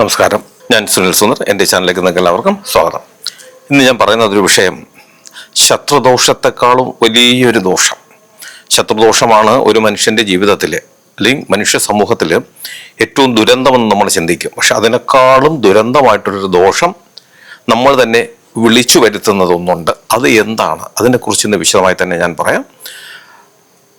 നമസ്കാരം. ഞാൻ സുനിൽ സുന്ദർ. എന്റെ ചാനലിലേക്ക് നിങ്ങൾക്ക് എല്ലാവർക്കും സ്വാഗതം. ഇന്ന് ഞാൻ പറയുന്ന ഒരു വിഷയം. ശത്രുദോഷത്തെക്കാളും വലിയൊരു ദോഷം. ശത്രുദോഷമാണ് ഒരു മനുഷ്യന്റെ ജീവിതത്തിൽ അല്ലെങ്കിൽ മനുഷ്യ സമൂഹത്തിൽ ഏറ്റവും ദുരന്തമെന്ന് നമ്മൾ ചിന്തിക്കും. പക്ഷെ അതിനേക്കാളും ദുരന്തമായിട്ടൊരു ദോഷം നമ്മൾ തന്നെ വിളിച്ചു വരുത്തുന്നതൊന്നുണ്ട്. അത് എന്താണ്? അതിനെക്കുറിച്ച് ഇന്ന് വിശദമായി തന്നെ ഞാൻ പറയാം.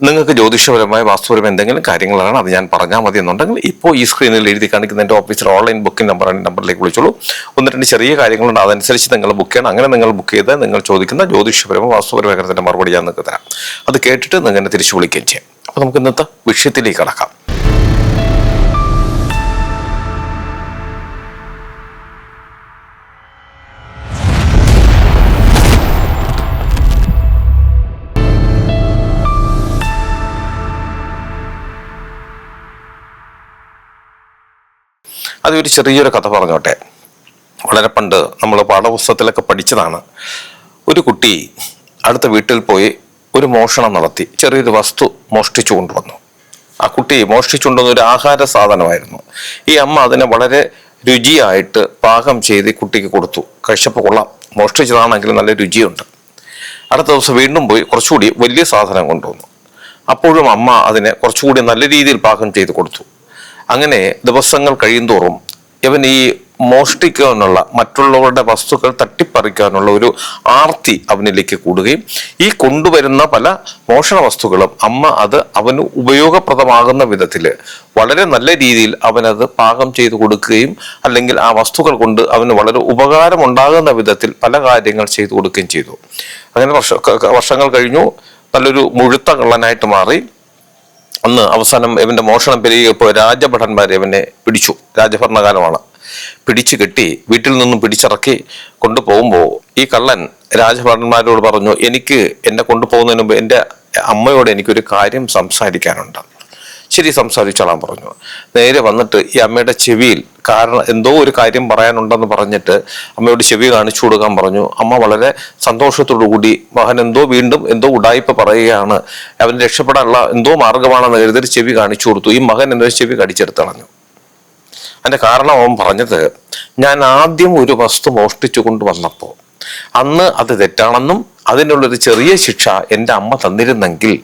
നിങ്ങൾക്ക് ജ്യോതിഷപരമായ വാസ്തുപരമായ എന്തെങ്കിലും കാര്യങ്ങളാണ് അത് ഞാൻ പറഞ്ഞാൽ മതി എന്നുണ്ടെങ്കിൽ ഇപ്പോൾ ഈ സ്ക്രീനിൽ എഴുതി കാണിക്കുന്ന എന്റെ ഓഫീസർ ഓൺലൈൻ ബുക്കിംഗ് നമ്പർ നമ്പറിലേക്ക് വിളിച്ചോളൂ. ഒന്ന് രണ്ട് ചെറിയ കാര്യങ്ങളുണ്ട്. അതനുസരിച്ച് നിങ്ങൾ ബുക്ക് ചെയ്യണം. അങ്ങനെ നിങ്ങൾ ബുക്ക് ചെയ്ത് നിങ്ങൾ ചോദിക്കുന്ന ജ്യോതിഷപരമോ വാസ്തുപരമായ കാര്യത്തിന്റെ മറുപടി ഞാൻ നിങ്ങൾക്ക് തരാം. അത് കേട്ടിട്ട് നിങ്ങൾ തിരിച്ചു വിളിക്കുകയും ചെയ്യാം. അപ്പോൾ നമുക്ക് ഇന്നത്തെ വിഷയത്തിലേക്ക് കടക്കാം. അതൊരു ചെറിയൊരു കഥ പറഞ്ഞോട്ടെ. വളരെ പണ്ട് നമ്മൾ പാഠപുസ്തകത്തിലൊക്കെ പഠിച്ചതാണ്. ഒരു കുട്ടി അടുത്ത വീട്ടിൽ പോയി ഒരു മോഷണം നടത്തി ചെറിയൊരു വസ്തു മോഷ്ടിച്ചു കൊണ്ടുവന്നു. ആ കുട്ടി മോഷ്ടിച്ചുകൊണ്ടുവന്ന ഒരു ആഹാര സാധനമായിരുന്നു. ഈ അമ്മ അതിനെ വളരെ രുചിയായിട്ട് പാകം ചെയ്ത് കുട്ടിക്ക് കൊടുത്തു. കഴിച്ചപ്പോൾ കൊള്ളാം മോഷ്ടിച്ചതാണെങ്കിലും നല്ല രുചിയുണ്ട്. അടുത്ത ദിവസം വീണ്ടും പോയി കുറച്ചുകൂടി വലിയ സാധനം കൊണ്ടുവന്നു. അപ്പോഴും അമ്മ അതിനെ കുറച്ചുകൂടി നല്ല രീതിയിൽ പാകം ചെയ്ത് കൊടുത്തു. അങ്ങനെ ദിവസങ്ങൾ കഴിയുന്തോറും ഇവൻ ഈ മോഷ്ടിക്കാനുള്ള മറ്റുള്ളവരുടെ വസ്തുക്കൾ തട്ടിപ്പറിക്കാനുള്ള ഒരു ആർത്തി അവനിലേക്ക് കൂടുകയും ഈ കൊണ്ടുവരുന്ന പല മോഷണ വസ്തുക്കളും അമ്മ അത് അവന് ഉപയോഗപ്രദമാകുന്ന വിധത്തിൽ വളരെ നല്ല രീതിയിൽ അവനത് പാകം ചെയ്തു കൊടുക്കുകയും അല്ലെങ്കിൽ ആ വസ്തുക്കൾ കൊണ്ട് അവന് വളരെ ഉപകാരമുണ്ടാകുന്ന വിധത്തിൽ പല കാര്യങ്ങൾ ചെയ്തു കൊടുക്കുകയും ചെയ്തു. അങ്ങനെ വർഷ വർഷങ്ങൾ കഴിഞ്ഞു. നല്ലൊരു മുഴുത്ത കള്ളനായിട്ട് മാറി. അന്ന് അവസാനം ഇവന്റെ മോഷണം പെരുകിയപ്പോൾ രാജഭടന്മാർ ഇവനെ പിടിച്ചു. രാജഭരണകാലമാണ്. പിടിച്ചു കെട്ടി വീട്ടിൽ നിന്നും പിടിച്ചിറക്കി കൊണ്ടുപോകുമ്പോൾ ഈ കള്ളൻ രാജഭടന്മാരോട് പറഞ്ഞു എനിക്ക് എന്നെ കൊണ്ടുപോകുന്നതിന് മുമ്പ് എന്റെ അമ്മയോട് എനിക്കൊരു കാര്യം സംസാരിക്കാനുണ്ട്. ശരി സംസാരിച്ചോളാൻ പറഞ്ഞു. നേരെ വന്നിട്ട് ഈ അമ്മയുടെ ചെവിയിൽ കാരണം എന്തോ ഒരു കാര്യം പറയാനുണ്ടെന്ന് പറഞ്ഞിട്ട് അമ്മയോട് ചെവി കാണിച്ചു കൊടുക്കാൻ പറഞ്ഞു. അമ്മ വളരെ സന്തോഷത്തോടു കൂടി മകൻ എന്തോ വീണ്ടും എന്തോ ഉടായ്പ പറയുകയാണ്. അവൻ രക്ഷപ്പെടാനുള്ള എന്തോ മാർഗമാണെന്ന് കരുതി ചെവി കാണിച്ചു കൊടുത്തു. ഈ മകൻ എന്തോ ചെവി കടിച്ചെടുത്ത് കളഞ്ഞു. അതിന്റെ കാരണം അവൻ പറഞ്ഞത് ഞാൻ ആദ്യം ഒരു വസ്തു മോഷ്ടിച്ചു കൊണ്ടുവന്നപ്പോൾ അന്ന് അത് തെറ്റാണെന്നും അതിനുള്ളൊരു ചെറിയ ശിക്ഷ എന്റെ അമ്മ തന്നിരുന്നെങ്കിൽ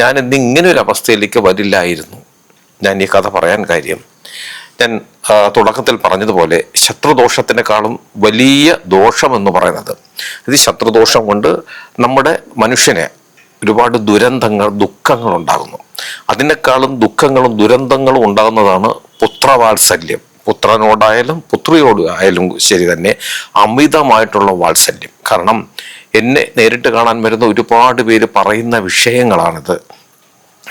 ഞാൻ ഇന്ന് ഇങ്ങനെ ഒരു അവസ്ഥയിലേക്ക് വരില്ലായിരുന്നു. ഞാൻ ഈ കഥ പറയാൻ കാര്യം. ഞാൻ തുടക്കത്തിൽ പറഞ്ഞതുപോലെ ശത്രുദോഷത്തിനേക്കാളും വലിയ ദോഷം എന്ന് പറയുന്നത്. ഇത് ശത്രുദോഷം കൊണ്ട് നമ്മുടെ മനുഷ്യനെ ഒരുപാട് ദുരന്തങ്ങൾ ദുഃഖങ്ങൾ ഉണ്ടാകുന്നു അതിനേക്കാളും ദുഃഖങ്ങളും ദുരന്തങ്ങളും ഉണ്ടാകുന്നതാണ് പുത്രവാത്സല്യം. പുത്രനോടായാലും പുത്രിയോട് ആയാലും ശരി തന്നെ അമിതമായിട്ടുള്ള വാത്സല്യം. കാരണം എന്നെ നേരിട്ട് കാണാൻ വരുന്ന ഒരുപാട് പേര് പറയുന്ന വിഷയങ്ങളാണിത്.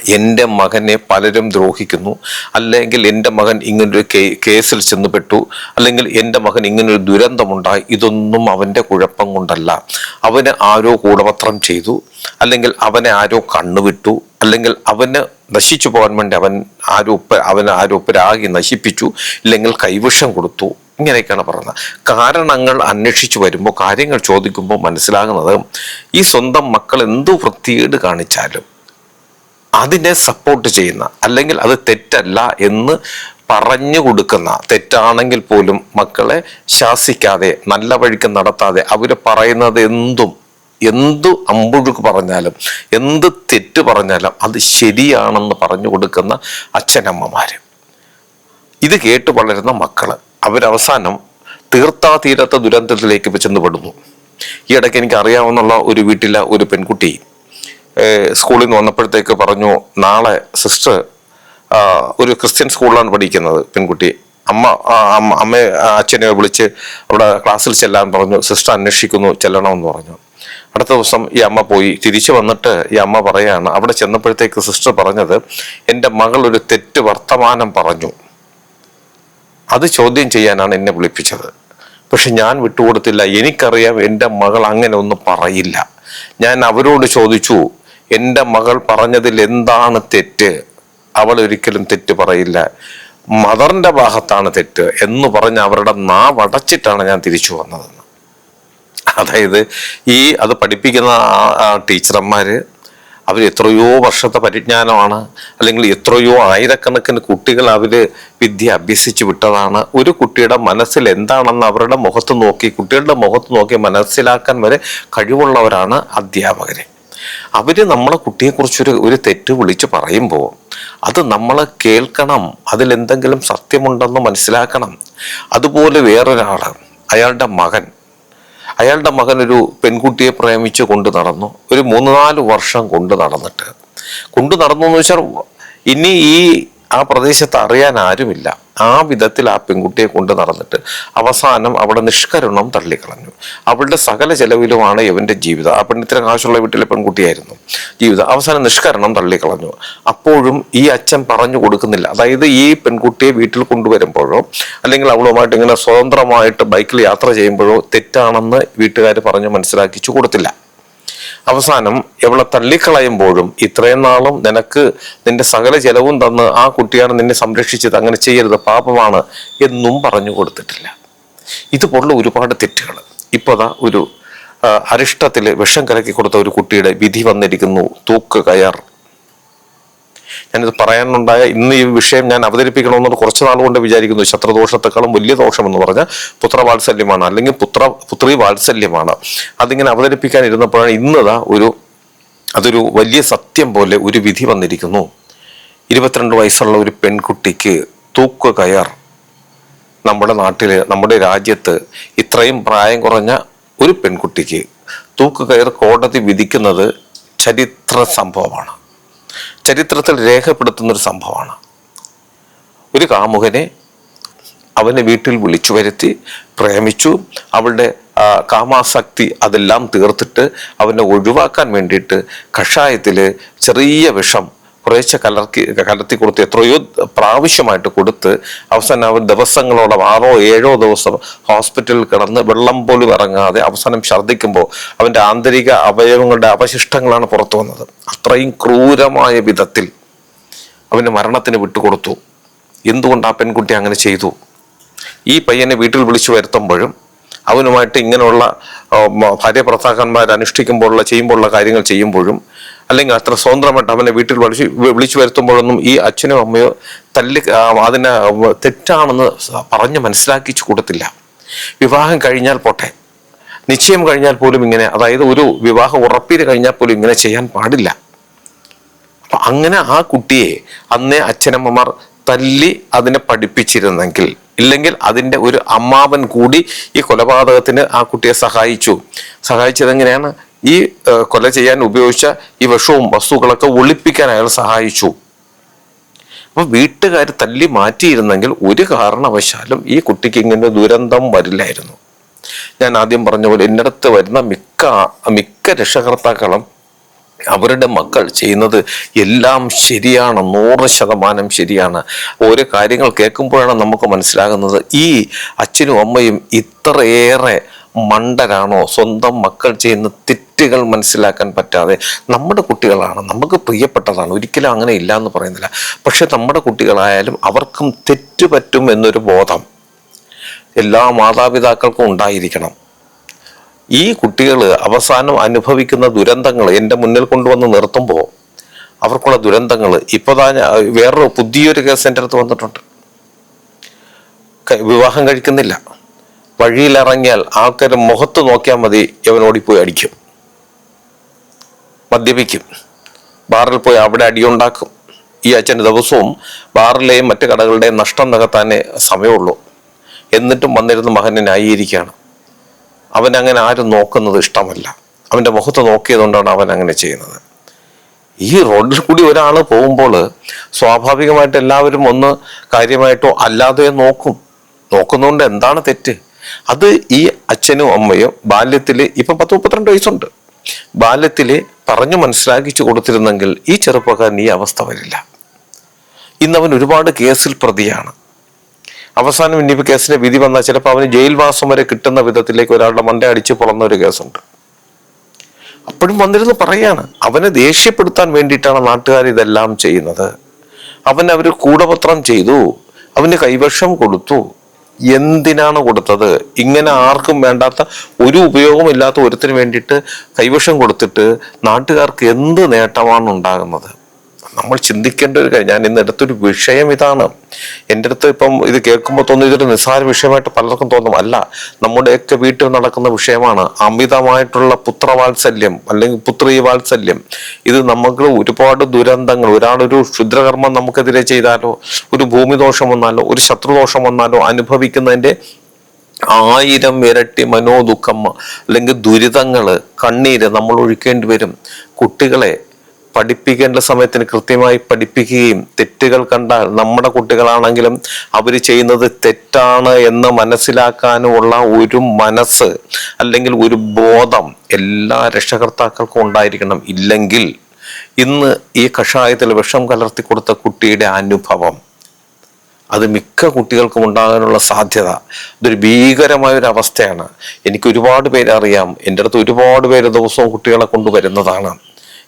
എന്റെ മകനെ പലരും ദ്രോഹിക്കുന്നു. അല്ലെങ്കിൽ എന്റെ മകൻ ഇങ്ങനൊരു കേസിൽ ചെന്നുപെട്ടു. അല്ലെങ്കിൽ എന്റെ മകൻ ഇങ്ങനൊരു ദുരന്തമുണ്ടായി. ഇതൊന്നും അവന്റെ കുഴപ്പം കൊണ്ടല്ല. അവന് ആരോ കൂടപത്രം ചെയ്തു. അല്ലെങ്കിൽ അവനെ ആരോ കണ്ണുവിട്ടു. അല്ലെങ്കിൽ അവന് നശിച്ചു പോകാൻ വേണ്ടി അവൻ ആരോ അവൻ ആരോ നശിപ്പിച്ചു. ഇല്ലെങ്കിൽ കൈവിഷം കൊടുത്തു. ഇങ്ങനെയൊക്കെയാണ് പറയുന്നത്. കാരണങ്ങൾ അന്വേഷിച്ചു വരുമ്പോൾ കാര്യങ്ങൾ ചോദിക്കുമ്പോൾ മനസ്സിലാകുന്നത് ഈ സ്വന്തം മക്കൾ എന്തു വൃത്തികേട് കാണിച്ചാലും അതിനെ സപ്പോർട്ട് ചെയ്യുന്ന അല്ലെങ്കിൽ അത് തെറ്റല്ല എന്ന് പറഞ്ഞു കൊടുക്കുന്ന തെറ്റാണെങ്കിൽ പോലും മക്കളെ ശാസിക്കാതെ നല്ല വഴിക്ക് നടത്താതെ അവർ പറയുന്നത് എന്തും എന്തു അമ്പുഴുക്ക് പറഞ്ഞാലും എന്ത് തെറ്റ് പറഞ്ഞാലും അത് ശരിയാണെന്ന് പറഞ്ഞു കൊടുക്കുന്ന അച്ഛനമ്മമാർ ഇത് കേട്ട് വളരുന്ന മക്കൾ അവരവസാനം തീർത്താ തീരാത്ത ദുരന്തത്തിലേക്ക് ചെന്നുപെടുന്നു. ഈ ഇടയ്ക്ക് എനിക്ക് അറിയാവുന്ന ഒരു വീട്ടിലെ ഒരു പെൺകുട്ടി സ്കൂളിൽ നിന്ന് വന്നപ്പോഴത്തേക്ക് പറഞ്ഞു നാളെ സിസ്റ്റർ ഒരു ക്രിസ്ത്യൻ സ്കൂളിലാണ് പഠിക്കുന്നത്. പെൺകുട്ടി അമ്മ അമ്മയെ അച്ഛനെ വിളിച്ച് അവിടെ ക്ലാസ്സിൽ ചെല്ലാൻ പറഞ്ഞു. സിസ്റ്റർ അന്വേഷിക്കുന്നു ചെല്ലണമെന്ന് പറഞ്ഞു. അടുത്ത ദിവസം ഈ അമ്മ പോയി. തിരിച്ചു വന്നിട്ട് ഈ അമ്മ പറയാണ് അവിടെ ചെന്നപ്പോഴത്തേക്ക് സിസ്റ്റർ പറഞ്ഞത് എന്റെ മകൾ ഒരു തെറ്റ് വർത്തമാനം പറഞ്ഞു. അത് ചോദ്യം ചെയ്യാനാണ് എന്നെ വിളിപ്പിച്ചത്. പക്ഷെ ഞാൻ വിട്ടുകൊടുത്തില്ല. എനിക്കറിയാം എന്റെ മകൾ അങ്ങനെ ഒന്നും പറയില്ല. ഞാൻ അവരോട് ചോദിച്ചു എന്റെ മകൾ പറഞ്ഞതിൽ എന്താണ് തെറ്റ്? അവൾ ഒരിക്കലും തെറ്റ് പറയില്ല. മദറിന്റെ ഭാഗത്താണ് തെറ്റ് എന്ന് പറഞ്ഞ് അവരുടെ നാവടച്ചിട്ടാണ് ഞാൻ തിരിച്ചു വന്നതെന്ന്. അതായത് ഈ അത് പഠിപ്പിക്കുന്ന ടീച്ചർമാര് അവർ എത്രയോ വർഷത്തെ പരിജ്ഞാനമാണ് അല്ലെങ്കിൽ എത്രയോ ആയിരക്കണക്കിന് കുട്ടികൾ അവർ വിദ്യ അഭ്യസിച്ച് വിട്ടതാണ്. ഒരു കുട്ടിയുടെ മനസ്സിൽ എന്താണെന്ന് അവരുടെ മുഖത്ത് നോക്കി കുട്ടികളുടെ മുഖത്ത് നോക്കി മനസ്സിലാക്കാൻ വരെ കഴിവുള്ളവരാണ് അധ്യാപകർ അവർ നമ്മളെ കുട്ടിയെക്കുറിച്ചൊരു ഒരു തെറ്റ് വിളിച്ച് പറയുമ്പോൾ അത് നമ്മൾ കേൾക്കണം അതിലെന്തെങ്കിലും സത്യമുണ്ടെന്ന് മനസ്സിലാക്കണം. അതുപോലെ വേറൊരാൾ അയാളുടെ മകൻ അയാളുടെ മകൻ ഒരു പെൺകുട്ടിയെ പ്രേമിച്ച് കൊണ്ട് നടന്നു. ഒരു മൂന്ന് നാല് വർഷം കൊണ്ട് നടന്നിട്ട്. കൊണ്ടു നടന്നു എന്ന് വെച്ചാൽ ഇനി ഈ ആ പ്രദേശത്ത് അറിയാൻ ആരുമില്ല. ആ വിധത്തിൽ ആ പെൺകുട്ടിയെ കൊണ്ട് നടന്നിട്ട് അവസാനം അവിടെ നിഷ്കരണം തള്ളിക്കളഞ്ഞു. അവളുടെ സകല ചെലവിലുമാണ് ഇവന്റെ ജീവിതം. ആ പെണ്ണിത്തിന് കാശുള്ള വീട്ടിലെ പെൺകുട്ടിയായിരുന്നു. ജീവിതം. അവസാനം നിഷ്കരണം തള്ളിക്കളഞ്ഞു. അപ്പോഴും ഈ അച്ഛൻ പറഞ്ഞു കൊടുക്കുന്നില്ല. അതായത് ഈ പെൺകുട്ടിയെ വീട്ടിൽ കൊണ്ടുവരുമ്പോഴോ അല്ലെങ്കിൽ അവളുമായിട്ട് ഇങ്ങനെ സ്വതന്ത്രമായിട്ട് ബൈക്കിൽ യാത്ര ചെയ്യുമ്പോഴോ തെറ്റാണെന്ന് വീട്ടുകാർ പറഞ്ഞു മനസ്സിലാക്കിച്ചു കൊടുത്തില്ല. അവസാനം ഇവളെ തള്ളിക്കളയുമ്പോഴും ഇത്രയും നാളും നിനക്ക് നിന്റെ സകല ചെലവും തന്ന് ആ കുട്ടിയാണ് നിന്നെ സംരക്ഷിച്ചത് അങ്ങനെ ചെയ്യരുത് പാപമാണ് എന്നും പറഞ്ഞു കൊടുത്തിട്ടില്ല. ഇതുപോലുള്ള ഒരുപാട് തെറ്റുകൾ. ഇപ്പോതാ ഒരു അരിഷ്ടത്തിൽ വിഷം കലക്കി കൊടുത്ത ഒരു കുട്ടിയുടെ വിധി വന്നിരിക്കുന്നു തൂക്ക് കയർ ഞാനിത് പറയാനുണ്ടായ ഇന്ന് ഈ വിഷയം ഞാൻ അവതരിപ്പിക്കണമെന്ന് കുറച്ച് നാൾ കൊണ്ട് വിചാരിക്കുന്നു. ശത്രുദോഷത്തെക്കാളും വലിയ ദോഷം എന്ന് പറഞ്ഞാൽ പുത്രവാത്സല്യമാണ് അല്ലെങ്കിൽ പുത്ര പുത്രി വാത്സല്യമാണ്. അതിങ്ങനെ അവതരിപ്പിക്കാൻ ഇരുന്നപ്പോഴാണ് ഇന്നതാ ഒരു അതൊരു വലിയ സത്യം പോലെ ഒരു വിധി വന്നിരിക്കുന്നു. ഇരുപത്തിരണ്ട് വയസ്സുള്ള ഒരു പെൺകുട്ടിക്ക് തൂക്ക് കയർ നമ്മുടെ നാട്ടിൽ നമ്മുടെ രാജ്യത്ത് ഇത്രയും പ്രായം കുറഞ്ഞ ഒരു പെൺകുട്ടിക്ക് തൂക്ക് കയർ കോടതി വിധിക്കുന്നത് ചരിത്ര സംഭവമാണ്. ചരിത്രത്തിൽ രേഖപ്പെടുത്തുന്ന ഒരു സംഭവമാണ്. ഒരു കാമുകനെ അവനെ വീട്ടിൽ വിളിച്ചു വരുത്തി പ്രേമിച്ചു അവളുടെ കാമാസക്തി അതെല്ലാം തീർത്തിട്ട് അവനെ ഒഴിവാക്കാൻ വേണ്ടിയിട്ട് കഷായത്തിൽ ചെറിയ വിഷം കുറേശ്ശെ കലർത്തി കലർത്തി കൊടുത്ത് എത്രയോ പ്രാവശ്യമായിട്ട് കൊടുത്ത് അവസാനം അവർ ദിവസങ്ങളോളം ആറോ ഏഴോ ദിവസം ഹോസ്പിറ്റലിൽ കിടന്ന് വെള്ളം പോലും ഇറങ്ങാതെ അവസാനം ഛർദ്ദിക്കുമ്പോൾ അവന്റെ ആന്തരിക അവയവങ്ങളുടെ അവശിഷ്ടങ്ങളാണ് പുറത്തു വന്നത്. അത്രയും ക്രൂരമായ വിധത്തിൽ അവന് മരണത്തിന് വിട്ടുകൊടുത്തു. എന്തുകൊണ്ട് ആ പെൺകുട്ടി അങ്ങനെ ചെയ്തു? ഈ പയ്യനെ വീട്ടിൽ വിളിച്ചു വരുത്തുമ്പോഴും അവനുമായിട്ട് ഇങ്ങനെയുള്ള ഭാര്യ ഭർത്താക്കന്മാർ അനുഷ്ഠിക്കുമ്പോഴുള്ള ചെയ്യുമ്പോഴുള്ള കാര്യങ്ങൾ ചെയ്യുമ്പോഴും അല്ലെങ്കിൽ അത്ര സ്വതന്ത്രമായിട്ട് അവനെ വീട്ടിൽ വിളിച്ച് വിളിച്ചു വരുത്തുമ്പോഴൊന്നും ഈ അച്ഛനും അമ്മയോ തല്ലി അതിനെ തെറ്റാണെന്ന് പറഞ്ഞ് മനസ്സിലാക്കിച്ചു കൊടുത്തില്ല. വിവാഹം കഴിഞ്ഞാൽ പോട്ടെ. നിശ്ചയം കഴിഞ്ഞാൽ പോലും ഇങ്ങനെ അതായത് ഒരു വിവാഹം ഉറപ്പീര് കഴിഞ്ഞാൽ പോലും ഇങ്ങനെ ചെയ്യാൻ പാടില്ല. അപ്പൊ അങ്ങനെ ആ കുട്ടിയെ അന്നേ അച്ഛനമ്മമാർ തല്ലി അതിനെ പഠിപ്പിച്ചിരുന്നെങ്കിൽ ഇല്ലെങ്കിൽ അതിന്റെ ഒരു അമ്മാവൻ കൂടി ഈ കൊലപാതകത്തിന് ആ കുട്ടിയെ സഹായിച്ചു. സഹായിച്ചത് എങ്ങനെയാണ് ഈ കൊല ചെയ്യാൻ ഉപയോഗിച്ച ഈ വിഷവും വസ്തുക്കളൊക്കെ ഒളിപ്പിക്കാൻ അയാൾ സഹായിച്ചു. അപ്പൊ വീട്ടുകാർ തല്ലി മാറ്റിയിരുന്നെങ്കിൽ ഒരു കാരണവശാലും ഈ കുട്ടിക്ക് ഇങ്ങനെ ദുരന്തം വരില്ലായിരുന്നു. ഞാൻ ആദ്യം പറഞ്ഞ പോലെ എന്നിടത്ത് വരുന്ന മിക്ക മിക്ക രക്ഷകർത്താക്കളും അവരുടെ മക്കൾ ചെയ്യുന്നത് എല്ലാം ശരിയാണ് നൂറ് ശതമാനം ശരിയാണ്. ഓരോ കാര്യങ്ങൾ കേൾക്കുമ്പോഴാണ് നമുക്ക് മനസ്സിലാകുന്നത് ഈ അച്ഛനും അമ്മയും ഇത്രയേറെ മണ്ടരാണോ സ്വന്തം മക്കൾ ചെയ്യുന്ന തെറ്റുകൾ മനസ്സിലാക്കാൻ പറ്റാതെ നമ്മുടെ കുട്ടികളാണ്. നമുക്ക് പ്രിയപ്പെട്ടതാണ്. ഒരിക്കലും അങ്ങനെ ഇല്ല എന്ന് പറയുന്നില്ല. പക്ഷെ നമ്മുടെ കുട്ടികളായാലും അവർക്കും തെറ്റ് പറ്റും എന്നൊരു ബോധം എല്ലാ മാതാപിതാക്കൾക്കും ഉണ്ടായിരിക്കണം. ഈ കുട്ടികൾ അവസാനം അനുഭവിക്കുന്ന ദുരന്തങ്ങൾ എന്റെ മുന്നിൽ കൊണ്ടുവന്ന് നിർത്തുമ്പോൾ അവർക്കുള്ള ദുരന്തങ്ങൾ ഇപ്പോൾ താ വേറൊരു പുതിയൊരു കേസ് എന്റെ അടുത്ത് വന്നിട്ടുണ്ട്. വിവാഹം കഴിക്കുന്നില്ല. വഴിയിലിറങ്ങിയാൽ ആൾക്കാർ മുഖത്ത് നോക്കിയാൽ മതി ഇവൻ ഓടിപ്പോയി അടിക്കും. മദ്യപിക്കും. ബാറിൽ പോയി അവിടെ അടിയുണ്ടാക്കും ഈ അച്ഛൻ ദിവസവും ബാറിലെയും മറ്റു കടകളുടെയും നഷ്ടം നികത്താനേ സമയമുള്ളൂ. എന്നിട്ടും വന്നിരുന്ന മകനെ ന്യായീകരിക്കുകയാണ് അവൻ അങ്ങനെ ആരും നോക്കുന്നത് ഇഷ്ടമല്ല. അവന്റെ മുഖത്ത് നോക്കിയതുകൊണ്ടാണ് അവൻ അങ്ങനെ ചെയ്യുന്നത്. ഈ റോഡിൽ കൂടി ഒരാൾ പോകുമ്പോൾ സ്വാഭാവികമായിട്ട് എല്ലാവരും ഒന്ന് കാര്യമായിട്ടോ അല്ലാതെ നോക്കും. നോക്കുന്നതുകൊണ്ട് എന്താണ് തെറ്റ്? അത് ഈ അച്ഛനും അമ്മയും ബാല്യത്തിൽ ഇപ്പൊ പത്ത് മുപ്പത്തിരണ്ട് വയസ്സുണ്ട്. ബാല്യത്തിൽ പറഞ്ഞു മനസ്സിലാക്കിച്ചു കൊടുത്തിരുന്നെങ്കിൽ ഈ ചെറുപ്പക്കാരൻ ഈ അവസ്ഥ വരില്ല. ഇന്ന് അവൻ ഒരുപാട് കേസിൽ പ്രതിയാണ്. അവസാനം ഇനിയിപ്പോൾ കേസിന്റെ വിധി വന്നാൽ ചിലപ്പോൾ അവന് ജയിൽവാസം വരെ കിട്ടുന്ന വിധത്തിലേക്ക് ഒരാളുടെ മണ്ട അടിച്ച് പൊളന്ന ഒരു കേസുണ്ട്. അപ്പോഴും വന്നിരുന്ന് പറയാണ് അവനെ ദേഷ്യപ്പെടുത്താൻ വേണ്ടിയിട്ടാണ് നാട്ടുകാർ ഇതെല്ലാം ചെയ്യുന്നത്. അവൻ അവർ കൂടപത്രം ചെയ്തു. അവന് കൈവശം കൊടുത്തു. എന്തിനാണ് കൊടുത്തത്? ഇങ്ങനെ ആർക്കും വേണ്ടാത്ത ഒരു ഉപയോഗമില്ലാത്ത ഒരുത്തിന് വേണ്ടിയിട്ട് കൈവശം കൊടുത്തിട്ട് നാട്ടുകാർക്ക് എന്ത് നേട്ടമാണ് ഉണ്ടാകുന്നത്? നമ്മൾ ചിന്തിക്കേണ്ട ഒരു കാര്യം. ഞാൻ ഇന്ന് എടുത്തൊരു വിഷയം ഇതാണ്. എന്റെ അടുത്ത് ഇപ്പം ഇത് കേൾക്കുമ്പോൾ തോന്നുന്നു ഇതൊരു നിസ്സാര വിഷയമായിട്ട് പലർക്കും തോന്നും. അല്ല നമ്മുടെയൊക്കെ വീട്ടിൽ നടക്കുന്ന വിഷയമാണ് അമിതമായിട്ടുള്ള പുത്രവാത്സല്യം അല്ലെങ്കിൽ പുത്രീ വാത്സല്യം ഇത് നമുക്ക് ഒരുപാട് ദുരന്തങ്ങൾ ഒരാളൊരു ക്ഷുദ്രകർമ്മം നമുക്കെതിരെ ചെയ്താലോ ഒരു ഭൂമിദോഷം വന്നാലോ ഒരു ശത്രുദോഷം വന്നാലോ അനുഭവിക്കുന്നതിന്റെ ആയിരം ഇരട്ടി മനോദുഃഖം അല്ലെങ്കിൽ ദുരിതങ്ങൾ കണ്ണീര് നമ്മൾ ഒഴിക്കേണ്ടി വരും. കുട്ടികളെ പഠിപ്പിക്കേണ്ട സമയത്തിന് കൃത്യമായി പഠിപ്പിക്കുകയും തെറ്റുകൾ കണ്ടാൽ നമ്മുടെ കുട്ടികളാണെങ്കിലും അവർ ചെയ്യുന്നത് തെറ്റാണ് എന്ന് മനസ്സിലാക്കാനുമുള്ള ഒരു മനസ്സ് അല്ലെങ്കിൽ ഒരു ബോധം എല്ലാ രക്ഷകർത്താക്കൾക്കും ഉണ്ടായിരിക്കണം. ഇല്ലെങ്കിൽ ഇന്ന് ഈ കഷായത്തിൽ വിഷം കലർത്തി കൊടുത്ത കുട്ടിയുടെ അനുഭവം അത് മിക്ക കുട്ടികൾക്കും ഉണ്ടാകാനുള്ള സാധ്യത ഇതൊരു ഭീകരമായ ഒരു അവസ്ഥയാണ്. എനിക്ക് ഒരുപാട് പേരെ അറിയാം. എന്റെ അടുത്ത് ഒരുപാട് പേര് ദിവസവും കുട്ടികളെ കൊണ്ടുവരുന്നതാണ്.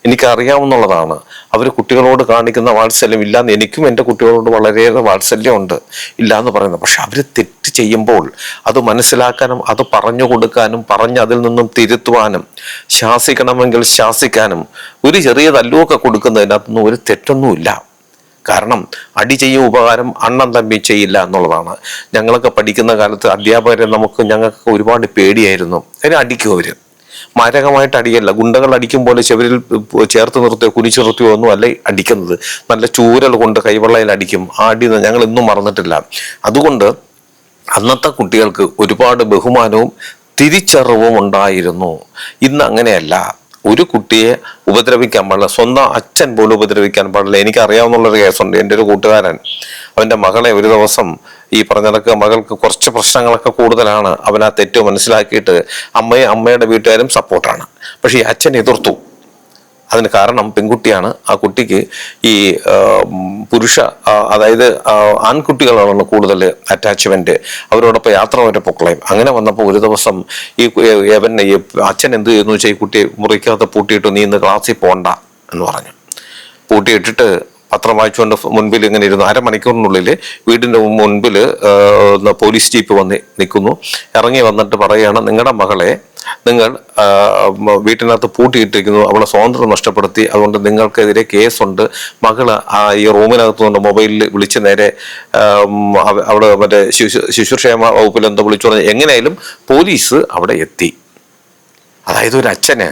എനിക്കറിയാവുന്നതാണ് അവർ കുട്ടികളോട് കാണിക്കുന്ന വാത്സല്യം ഇല്ലാന്ന് എനിക്കും എന്റെ കുട്ടികളോട് വളരെയേറെ വാത്സല്യമുണ്ട്. ഇല്ലാന്ന് പറയുന്നത് പക്ഷെ അവർ തെറ്റ് ചെയ്യുമ്പോൾ അത് മനസ്സിലാക്കാനും അത് പറഞ്ഞു കൊടുക്കാനും പറഞ്ഞ് അതിൽ നിന്നും തിരുത്തുവാനും ശാസിക്കണമെങ്കിൽ ശാസിക്കാനും ഒരു ചെറിയ തല്ലുമൊക്കെ കൊടുക്കുന്നതിനകത്തൊന്നും ഒരു തെറ്റൊന്നുമില്ല. കാരണം അടി ചെയ്യും ഉപകാരം അണ്ണം തമ്പി ചെയ്യില്ല എന്നുള്ളതാണ്. ഞങ്ങളൊക്കെ പഠിക്കുന്ന കാലത്ത് അധ്യാപകരെ നമുക്ക് ഞങ്ങൾക്ക് ഒരുപാട് പേടിയായിരുന്നു. അതിന് അടിക്കും അവർ. മാരകമായിട്ട് അടിയല്ല. ഗുണ്ടകൾ അടിക്കും പോലെ ചെവരിൽ ചേർത്ത് നിർത്തിയോ കുനിച്ചു നിർത്തിയോ ഒന്നും അല്ല അടിക്കുന്നത്. നല്ല ചൂരൽ കൊണ്ട് കൈവെള്ളയിൽ അടിക്കും. ആ അടി ഞങ്ങൾ ഇന്നും മറന്നിട്ടില്ല. അതുകൊണ്ട് അന്നത്തെ കുട്ടികൾക്ക് ഒരുപാട് ബഹുമാനവും തിരിച്ചറിവും ഉണ്ടായിരുന്നു. ഇന്ന് അങ്ങനെയല്ല. ഒരു കുട്ടിയെ ഉപദ്രവിക്കാൻ പാടില്ല. സ്വന്തം അച്ഛൻ പോലും ഉപദ്രവിക്കാൻ പാടില്ല. എനിക്ക് അറിയാവുന്നുള്ളൊരു കേസുണ്ട്. എന്റെ ഒരു കൂട്ടുകാരൻ. അവന്റെ മകളെ ഒരു ദിവസം ഈ പറഞ്ഞതൊക്കെ മകൾക്ക് കുറച്ച് പ്രശ്നങ്ങളൊക്കെ കൂടുതലാണ്. അവനാ തെറ്റ് മനസ്സിലാക്കിയിട്ട് അമ്മയും അമ്മയുടെ വീട്ടുകാരും സപ്പോർട്ടാണ്. പക്ഷേ ഈ അച്ഛൻ എതിർത്തു. അതിന് കാരണം പെൺകുട്ടിയാണ്. ആ കുട്ടിക്ക് ഈ പുരുഷ അതായത് ആൺകുട്ടികളാണല്ലോ കൂടുതൽ അറ്റാച്ച്മെന്റ് അവരോടൊപ്പം യാത്ര വരെ പൊക്കളയും. അങ്ങനെ വന്നപ്പോൾ ഒരു ദിവസം ഈ അവൻ ഈ അച്ഛൻ എന്ത് ചെയ്യുന്നു? വെച്ചാൽ ഈ കുട്ടിയെ മുറിക്കകത്ത് പൂട്ടിയിട്ട് നീ ഇന്ന് ക്ലാസ്സിൽ പോണ്ട എന്ന് പറഞ്ഞു. പൂട്ടിയിട്ടിട്ട് പത്രം വായിച്ചുകൊണ്ട് മുൻപിൽ ഇങ്ങനെ ഇരുന്നു. അരമണിക്കൂറിനുള്ളിൽ വീടിന്റെ മുൻപിൽ പോലീസ് ജീപ്പ് വന്ന് നിൽക്കുന്നു. ഇറങ്ങി വന്നിട്ട് പറയുകയാണ് നിങ്ങളുടെ മകളെ നിങ്ങൾ വീട്ടിനകത്ത് പൂട്ടിയിട്ടിരിക്കുന്നു. അവളെ സ്വാതന്ത്ര്യം നഷ്ടപ്പെടുത്തി. അതുകൊണ്ട് നിങ്ങൾക്കെതിരെ കേസുണ്ട്. മകൾ ആ ഈ റൂമിനകത്ത് കൊണ്ട് മൊബൈലിൽ വിളിച്ച് നേരെ അവിടെ മറ്റേ ശിശു ശിശുക്ഷേമ വകുപ്പിൽ എന്തോ വിളിച്ചു എങ്ങനെയായാലും പോലീസ് അവിടെ എത്തി. അതായത് ഒരു അച്ഛന്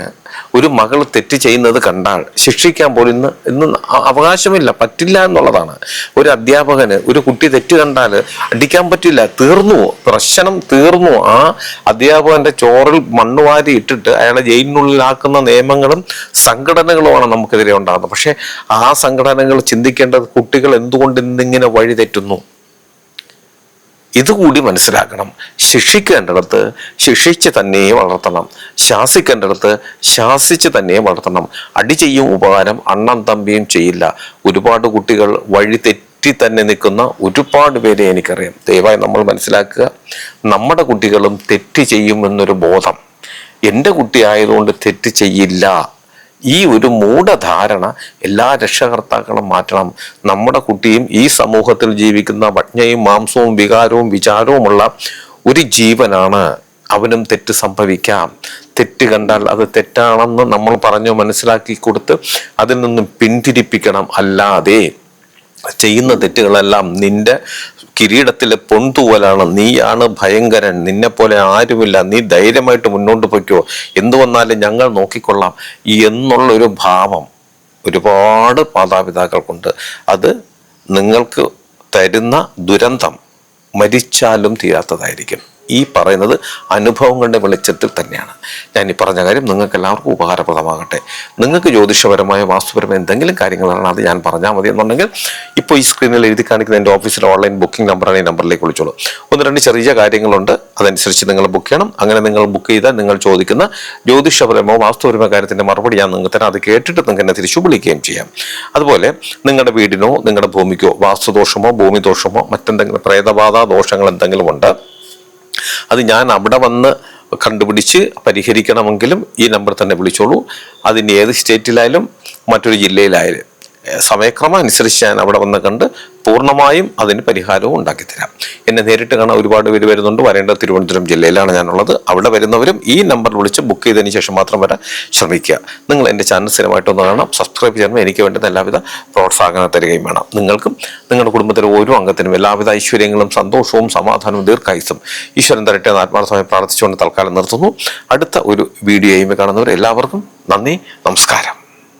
ഒരു മകൾ തെറ്റ് ചെയ്യുന്നത് കണ്ടാൽ ശിക്ഷിക്കാൻ പോലും ഇന്ന് ഇന്ന് അവകാശമില്ല പറ്റില്ല എന്നുള്ളതാണ്. ഒരു അധ്യാപകന് ഒരു കുട്ടി തെറ്റ് കണ്ടാൽ അടിക്കാൻ പറ്റില്ല തീർന്നു പ്രശ്നം തീർന്നു ആ അധ്യാപകന്റെ ചോറിൽ മണ്ണ് വാരി ഇട്ടിട്ട് അയാളെ ജയിലിനുള്ളിലാക്കുന്ന നിയമങ്ങളും സംഘടനകളുമാണ് നമുക്കെതിരെ ഉണ്ടാകുന്നത്. പക്ഷെ ആ സംഘടനകൾ ചിന്തിക്കേണ്ടത് കുട്ടികൾ എന്തുകൊണ്ട് ഇന്നിങ്ങനെ വഴി തെറ്റുന്നു ഇതുകൂടി മനസ്സിലാക്കണം. ശിക്ഷിക്കേണ്ടിടത്ത് ശിക്ഷിച്ച് തന്നെ വളർത്തണം. ശാസിക്കേണ്ടിടത്ത് ശാസിച്ച് തന്നെ വളർത്തണം. അടി ചെയ്യും ഉപകാരം അണ്ണം തമ്പിയും ചെയ്യില്ല. ഒരുപാട് കുട്ടികൾ വഴി തെറ്റി തന്നെ നിൽക്കുന്ന ഒരുപാട് പേരെ എനിക്കറിയാം. ദയവായി നമ്മൾ മനസ്സിലാക്കുക. നമ്മുടെ കുട്ടികളും തെറ്റ് ചെയ്യുമെന്നൊരു ബോധം. എന്റെ കുട്ടി ആയതുകൊണ്ട് തെറ്റ് ചെയ്യില്ല. ഈ ഒരു മൂഢധാരണ എല്ലാ രക്ഷകർത്താക്കളും മാറ്റണം. നമ്മുടെ കുട്ടിയും ഈ സമൂഹത്തിൽ ജീവിക്കുന്ന വജ്ഞയും മാംസവും വികാരവും വിചാരവുമുള്ള ഒരു ജീവനാണ്. അവനും തെറ്റ് സംഭവിക്കാം. തെറ്റ് കണ്ടാൽ അത് തെറ്റാണെന്ന് നമ്മൾ പറഞ്ഞു മനസ്സിലാക്കി കൊടുത്ത് അതിൽ നിന്നും പിന്തിരിപ്പിക്കണം. അല്ലാതെ ചെയ്യുന്ന തെറ്റുകളെല്ലാം നിന്റെ കിരീടത്തിലെ പൊന്തൂവലാണ്. നീയാണ് ഭയങ്കരൻ. നിന്നെ പോലെ ആരുമില്ല. നീ ധൈര്യമായിട്ട് മുന്നോട്ട് പൊയ്ക്കോ. എന്തു വന്നാലും ഞങ്ങൾ നോക്കിക്കൊള്ളാം. എന്നുള്ളൊരു ഭാവം ഒരുപാട് മാതാപിതാക്കൾക്കുണ്ട്. അത് നിങ്ങൾക്ക് തരുന്ന ദുരന്തം മരിച്ചാലും തീരാത്തതായിരിക്കും. ഈ പറയുന്നത് അനുഭവങ്ങളുടെ വെളിച്ചത്തിൽ തന്നെയാണ്. ഞാൻ ഈ പറഞ്ഞ കാര്യം നിങ്ങൾക്ക് എല്ലാവർക്കും ഉപകാരപ്രദമാകട്ടെ. നിങ്ങൾക്ക് ജ്യോതിഷപരമായ വാസ്തുപരമായ എന്തെങ്കിലും കാര്യങ്ങളാണ് അത് ഞാൻ പറഞ്ഞാൽ മതി എന്നുണ്ടെങ്കിൽ ഇപ്പോൾ ഈ സ്ക്രീനിൽ എഴുതി കാണിക്കുന്ന എന്റെ ഓഫീസിലെ ഓൺലൈൻ ബുക്കിംഗ് നമ്പറാണ് ഈ നമ്പറിലേക്ക് വിളിച്ചോളൂ. ഒന്ന് രണ്ട് ചെറിയ കാര്യങ്ങളുണ്ട് അതനുസരിച്ച് നിങ്ങൾ ബുക്ക് ചെയ്യണം. അങ്ങനെ നിങ്ങൾ ബുക്ക് ചെയ്താൽ നിങ്ങൾ ചോദിക്കുന്ന ജ്യോതിഷപരമോ വാസ്തുപരമോ കാര്യത്തിന്റെ മറുപടി ഞാൻ നിങ്ങൾക്ക് തരാം. അത് കേട്ടിട്ട് നിങ്ങൾക്ക് എന്നെ തിരിച്ചു വിളിക്കുകയും ചെയ്യാം. അതുപോലെ നിങ്ങളുടെ വീടിനോ നിങ്ങളുടെ ഭൂമിക്കോ വാസ്തുദോഷമോ ഭൂമിദോഷമോ മറ്റെന്തെങ്കിലും പ്രേതബാധ ദോഷങ്ങൾ എന്തെങ്കിലും ഉണ്ട് അത് ഞാൻ അവിടെ വന്ന് കണ്ടുപിടിച്ച് പരിഹരിക്കണമെങ്കിലും ഈ നമ്പർ തന്നെ വിളിച്ചോളൂ. അതിന് ഏത് സ്റ്റേറ്റിലായാലും മറ്റൊരു ജില്ലയിലായാലും. സമയക്രമം അനുസരിച്ച് ഞാൻ അവിടെ വന്ന് കണ്ട് പൂർണമായും അതിന് പരിഹാരവും ഉണ്ടാക്കി തരാം എന്നെ നേരിട്ട് കാണാൻ ഒരുപാട് പേര് വരുന്നുണ്ട്. വരേണ്ടത് തിരുവനന്തപുരം ജില്ലയിലാണ് ഞാനുള്ളത്. അവിടെ വരുന്നവരും ഈ നമ്പർ വിളിച്ച് ബുക്ക് ചെയ്തതിന് ശേഷം മാത്രം വരാൻ ശ്രമിക്കുക. നിങ്ങൾ എന്റെ ചാനൽ സ്ഥിരമായിട്ടൊന്ന് കാണാം സബ്സ്ക്രൈബ് ചെയ്യണം എനിക്ക് വേണ്ടുന്ന എല്ലാവിധ പ്രോത്സാഹനം തരികയും വേണം. നിങ്ങൾക്കും നിങ്ങളുടെ കുടുംബത്തിലെ ഓരോ അംഗത്തിനും എല്ലാവിധ ഐശ്വര്യങ്ങളും സന്തോഷവും സമാധാനവും ദീർഘായുസും ഈശ്വരൻ തരട്ടെ എന്ന് ആത്മാർത്ഥമായി പ്രാർത്ഥിച്ചുകൊണ്ട് തൽക്കാലം നിർത്തുന്നു. അടുത്ത ഒരു വീഡിയോയുമേ കാണുന്നവർ എല്ലാവർക്കും നന്ദി നമസ്കാരം.